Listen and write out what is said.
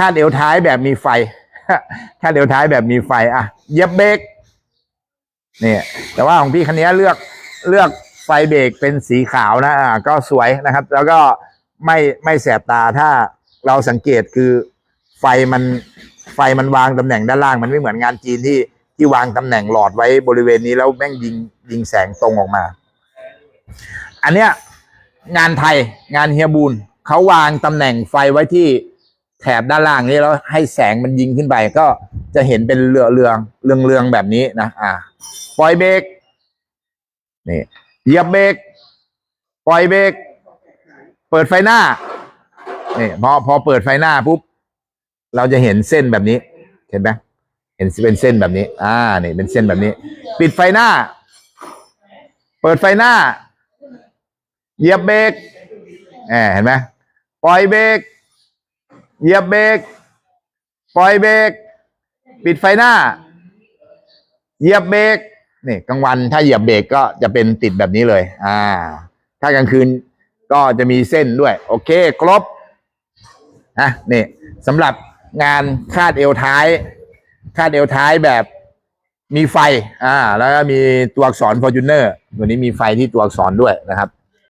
คาดเอวท้ายแบบมีไฟคาดเอวท้ายแบบมีไฟ อะ เยียบเบรกเนี่ยแต่ว่าของพี่คันนี้เลือกเลือกไฟเบรกเป็นสีขาวนะอ่าก็สวยนะครับ แล้วก็ไม่ไม่แสบตาถ้าเราสังเกตคือไฟมันไฟมันวางตำแหน่งด้านล่างมันไม่เหมือนงานจีนที่ที่วางตำแหน่งหลอดไว้บริเวณนี้แล้วแม่งยิงยิงแสงตรงออกมา อันเนี้ยงานไทยงานเฮียบูนเขาวางตำแหน่งไฟไว้ที่ แถบด้านล่างนี้แล้วให้แสงมันยิงขึ้นไปก็จะเห็นเป็นเรือเรืองเรืองเรืองแบบนี้นะอ่า ปล่อยเบรกนี่เหยียบเบรกปล่อยเบรกเปิดไฟหน้านี่พอพอเปิดไฟหน้าปุ๊บเราจะเห็นเส้นแบบนี้ เห็นไหมเห็นเป็นเส้นแบบนี้ อ่านี่เป็นเส้นแบบนี้ ปิดไฟหน้า เปิดไฟหน้า เหยียบเบรกเห็นไหมปล่อยเบรก เหยียบเบรกปล่อยเบรกปิดไฟหน้า เหยียบเบรกนี่กลางวันถ้าเหยียบเบรกก็จะเป็นติดแบบนี้เลย อ่า ถ้ากลางคืนก็จะมีเส้นด้วย โอเค ครบอะนี่สำหรับงานคาดเอวท้าย คาดเอวท้ายแบบมีไฟ อ่า แล้วก็มีตัวอักษร Fortuner ตัวนี้มีไฟที่ตัวอักษรด้วยนะครับ